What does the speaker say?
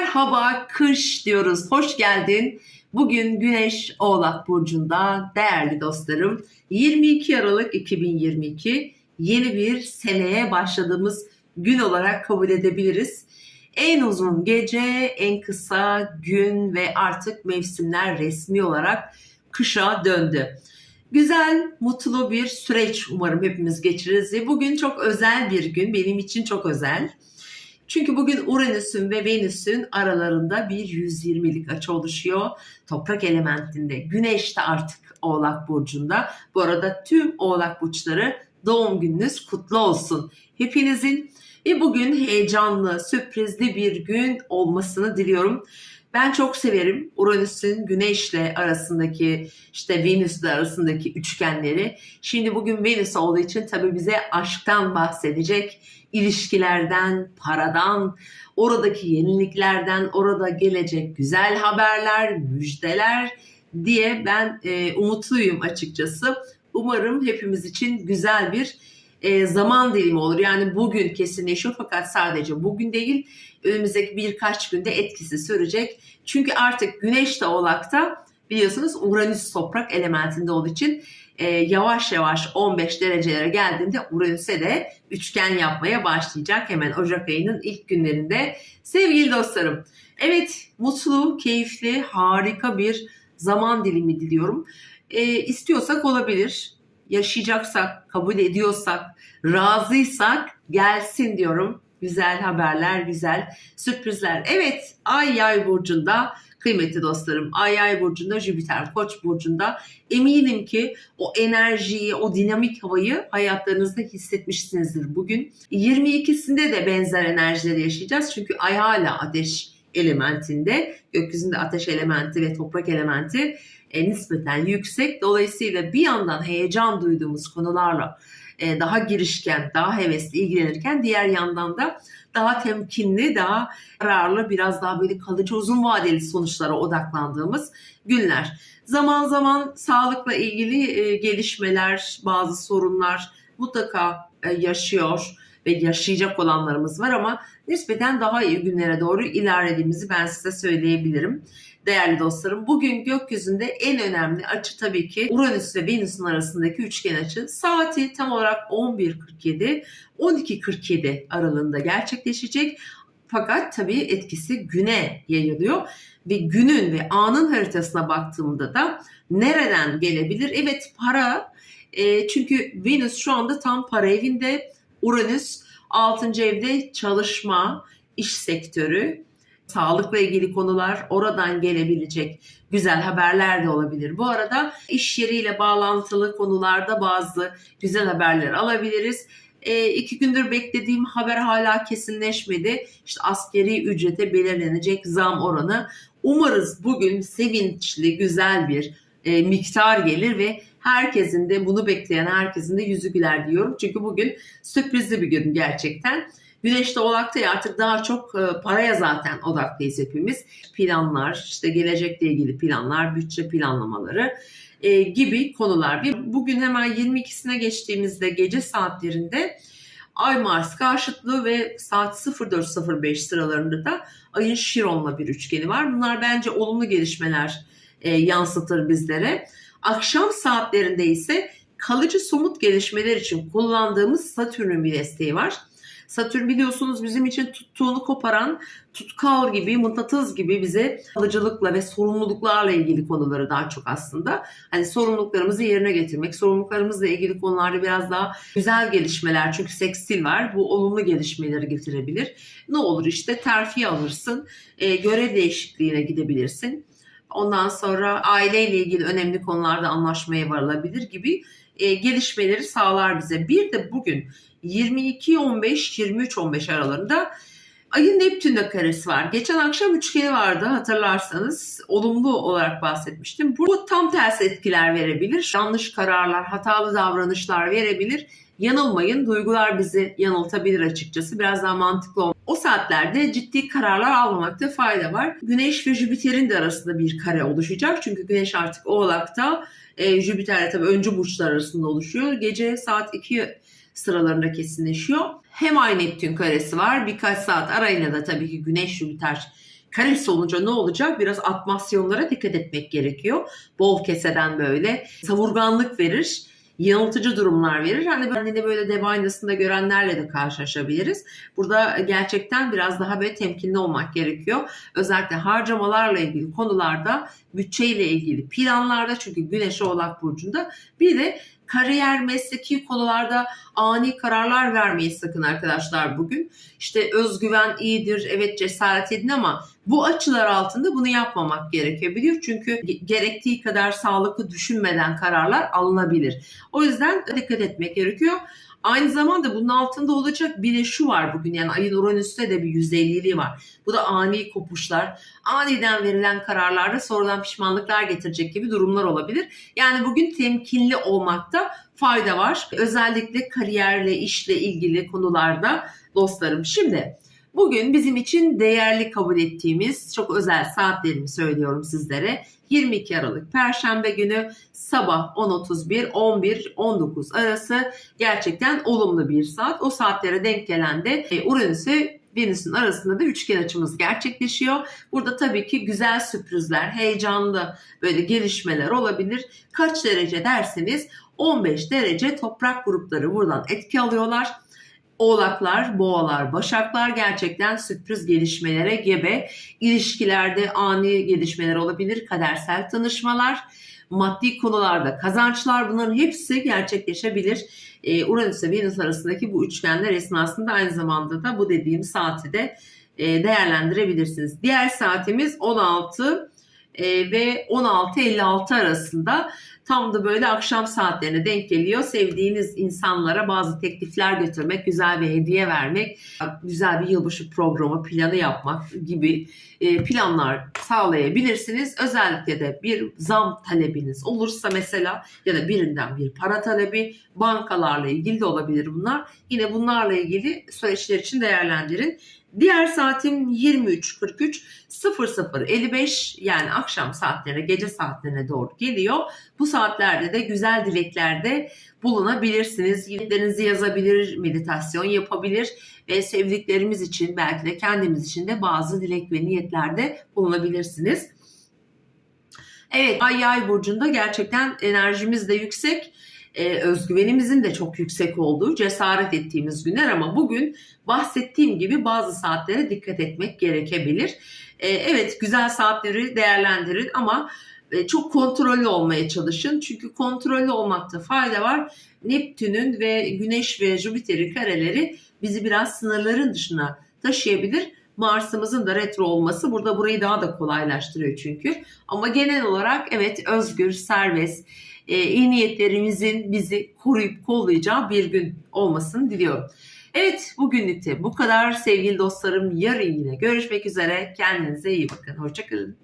Merhaba kış diyoruz. Hoş geldin. Bugün Güneş Oğlak Burcu'nda değerli dostlarım 22 Aralık 2022 yeni bir seneye başladığımız gün olarak kabul edebiliriz. En uzun gece, en kısa gün ve artık mevsimler resmi olarak kışa döndü. Güzel, mutlu bir süreç umarım hepimiz geçiririz. Bugün çok özel bir gün, benim için çok özel. Çünkü bugün Uranüs'ün ve Venüs'ün aralarında bir 120'lik açı oluşuyor. Toprak elementinde. Güneş de artık Oğlak Burcu'nda. Bu arada tüm Oğlak Burçları doğum gününüz kutlu olsun. Hepinizin ve bugün heyecanlı, sürprizli bir gün olmasını diliyorum. Ben çok severim Uranüs'ün Güneş'le arasındaki işte Venüs'le arasındaki üçgenleri. Şimdi bugün Venüs olduğu için tabii bize aşktan bahsedecek, ilişkilerden, paradan, oradaki yeniliklerden, orada gelecek güzel haberler, müjdeler diye ben e, umutluyum açıkçası. Umarım hepimiz için güzel bir e, zaman dilimi olur. Yani bugün kesinleşiyor fakat sadece bugün değil önümüzdeki birkaç günde etkisi sürecek. Çünkü artık Güneş de Oğlak'ta biliyorsunuz Uranüs toprak elementinde olduğu için e, yavaş yavaş 15 derecelere geldiğinde Uranüs'e de üçgen yapmaya başlayacak hemen Ocak ayının ilk günlerinde. Sevgili dostlarım, evet mutlu, keyifli, harika bir zaman dilimi diliyorum. E, istiyorsak olabilir, yaşayacaksak, kabul ediyorsak, razıysak gelsin diyorum. Güzel haberler, güzel sürprizler. Evet, Ay Yay burcunda kıymetli dostlarım. Ay Yay burcunda, Jüpiter Koç burcunda eminim ki o enerjiyi, o dinamik havayı hayatlarınızda hissetmişsinizdir bugün. 22'sinde de benzer enerjileri yaşayacağız. Çünkü Ay hala ateş elementinde, gökyüzünde ateş elementi ve toprak elementi e, nispeten yüksek. Dolayısıyla bir yandan heyecan duyduğumuz konularla e, daha girişken, daha hevesli ilgilenirken diğer yandan da daha temkinli, daha kararlı, biraz daha böyle kalıcı uzun vadeli sonuçlara odaklandığımız günler. Zaman zaman sağlıkla ilgili e, gelişmeler, bazı sorunlar mutlaka e, yaşıyor ve yaşayacak olanlarımız var ama nispeten daha iyi günlere doğru ilerlediğimizi ben size söyleyebilirim. Değerli dostlarım bugün gökyüzünde en önemli açı tabii ki Uranüs ve Venüs'ün arasındaki üçgen açı. Saati tam olarak 11.47 12.47 aralığında gerçekleşecek. Fakat tabii etkisi güne yayılıyor ve günün ve anın haritasına baktığımda da nereden gelebilir? Evet para e, çünkü Venüs şu anda tam para evinde Uranüs 6. evde çalışma, iş sektörü, sağlıkla ilgili konular, oradan gelebilecek güzel haberler de olabilir. Bu arada iş yeriyle bağlantılı konularda bazı güzel haberler alabiliriz. E, iki gündür beklediğim haber hala kesinleşmedi. İşte askeri ücrete belirlenecek zam oranı. Umarız bugün sevinçli, güzel bir e, miktar gelir ve herkesin de bunu bekleyen herkesin de yüzü güler diyorum. Çünkü bugün sürprizli bir gün gerçekten. Güneşte Oğlak'ta ya artık daha çok e, paraya zaten odaklıyız hepimiz. Planlar, işte gelecekle ilgili planlar, bütçe planlamaları e, gibi konular. Bir, bugün hemen 22'sine geçtiğimizde gece saatlerinde Ay Mars karşıtlığı ve saat 04.05 sıralarında da Ay'ın Şiron'la bir üçgeni var. Bunlar bence olumlu gelişmeler e, yansıtır bizlere. Akşam saatlerinde ise kalıcı somut gelişmeler için kullandığımız Satürn'ün bir desteği var. Satürn biliyorsunuz bizim için tuttuğunu koparan tutkal gibi, mıknatıs gibi bize kalıcılıkla ve sorumluluklarla ilgili konuları daha çok aslında. Hani sorumluluklarımızı yerine getirmek, sorumluluklarımızla ilgili konularda biraz daha güzel gelişmeler çünkü sekstil var. Bu olumlu gelişmeleri getirebilir. Ne olur işte terfi alırsın, e, görev değişikliğine gidebilirsin. Ondan sonra aileyle ilgili önemli konularda anlaşmaya varılabilir gibi e, gelişmeleri sağlar bize. Bir de bugün 22-15-23-15 aralarında Ayın Neptün'le karesi var. Geçen akşam üçgeni vardı hatırlarsanız. Olumlu olarak bahsetmiştim. Bu tam tersi etkiler verebilir. Yanlış kararlar, hatalı davranışlar verebilir. Yanılmayın. Duygular bizi yanıltabilir açıkçası. Biraz daha mantıklı olmalı. O saatlerde ciddi kararlar almamakta fayda var. Güneş ve Jüpiter'in de arasında bir kare oluşacak. Çünkü Güneş artık Oğlak'ta. E, Jüpiter'le tabii öncü burçlar arasında oluşuyor. Gece saat 2 sıralarında kesinleşiyor. Hem Ay Neptün karesi var. Birkaç saat arayla da tabii ki Güneş Jüpiter Karesi olunca ne olacak? Biraz atmasyonlara dikkat etmek gerekiyor. Bol keseden böyle savurganlık verir yanıltıcı durumlar verir. Hani kendini böyle dev aynasında görenlerle de karşılaşabiliriz. Burada gerçekten biraz daha böyle temkinli olmak gerekiyor. Özellikle harcamalarla ilgili konularda, bütçeyle ilgili planlarda çünkü Güneş Oğlak Burcu'nda bir de kariyer, mesleki konularda ani kararlar vermeyi sakın arkadaşlar bugün. İşte özgüven iyidir, evet cesaret edin ama bu açılar altında bunu yapmamak gerekiyor biliyor çünkü gerektiği kadar sağlıklı düşünmeden kararlar alınabilir. O yüzden dikkat etmek gerekiyor. Aynı zamanda bunun altında olacak bir de şu var bugün yani ayın Uranüs'te de bir %50'liği var. Bu da ani kopuşlar, aniden verilen kararlarda sonradan pişmanlıklar getirecek gibi durumlar olabilir. Yani bugün temkinli olmakta fayda var. Özellikle kariyerle, işle ilgili konularda dostlarım. Şimdi Bugün bizim için değerli kabul ettiğimiz çok özel saatlerimi söylüyorum sizlere. 22 Aralık Perşembe günü sabah 10.31 11 19 arası gerçekten olumlu bir saat. O saatlere denk gelen de e, Uranüs'ü Venüs'ün arasında da üçgen açımız gerçekleşiyor. Burada tabii ki güzel sürprizler, heyecanlı böyle gelişmeler olabilir. Kaç derece derseniz 15 derece toprak grupları buradan etki alıyorlar. Oğlaklar, boğalar, başaklar gerçekten sürpriz gelişmelere gebe. İlişkilerde ani gelişmeler olabilir, kadersel tanışmalar, maddi konularda kazançlar bunların hepsi gerçekleşebilir. Ee, Uranüs ve Venüs arasındaki bu üçgenler esnasında aynı zamanda da bu dediğim saati de e, değerlendirebilirsiniz. Diğer saatimiz 16 e, ve 16.56 arasında tam da böyle akşam saatlerine denk geliyor. Sevdiğiniz insanlara bazı teklifler götürmek, güzel bir hediye vermek, güzel bir yılbaşı programı planı yapmak gibi e, planlar sağlayabilirsiniz. Özellikle de bir zam talebiniz olursa mesela ya da birinden bir para talebi bankalarla ilgili de olabilir bunlar. Yine bunlarla ilgili süreçler için değerlendirin. Diğer saatim 23.43 00.55 yani akşam saatlerine gece saatlerine doğru geliyor. Bu saatlerde de güzel dileklerde bulunabilirsiniz. Dileklerinizi yazabilir, meditasyon yapabilir ve sevdiklerimiz için belki de kendimiz için de bazı dilek ve niyetlerde bulunabilirsiniz. Evet Ay Yay burcunda gerçekten enerjimiz de yüksek e, özgüvenimizin de çok yüksek olduğu cesaret ettiğimiz günler ama bugün bahsettiğim gibi bazı saatlere dikkat etmek gerekebilir. E, evet güzel saatleri değerlendirin ama e, çok kontrollü olmaya çalışın. Çünkü kontrollü olmakta fayda var. Neptün'ün ve Güneş ve Jüpiter'in kareleri bizi biraz sınırların dışına taşıyabilir. Mars'ımızın da retro olması burada burayı daha da kolaylaştırıyor çünkü. Ama genel olarak evet özgür, serbest, e, iyi niyetlerimizin bizi koruyup kollayacağı bir gün olmasını diliyorum. Evet bugünlük de bu kadar sevgili dostlarım. Yarın yine görüşmek üzere. Kendinize iyi bakın. Hoşçakalın.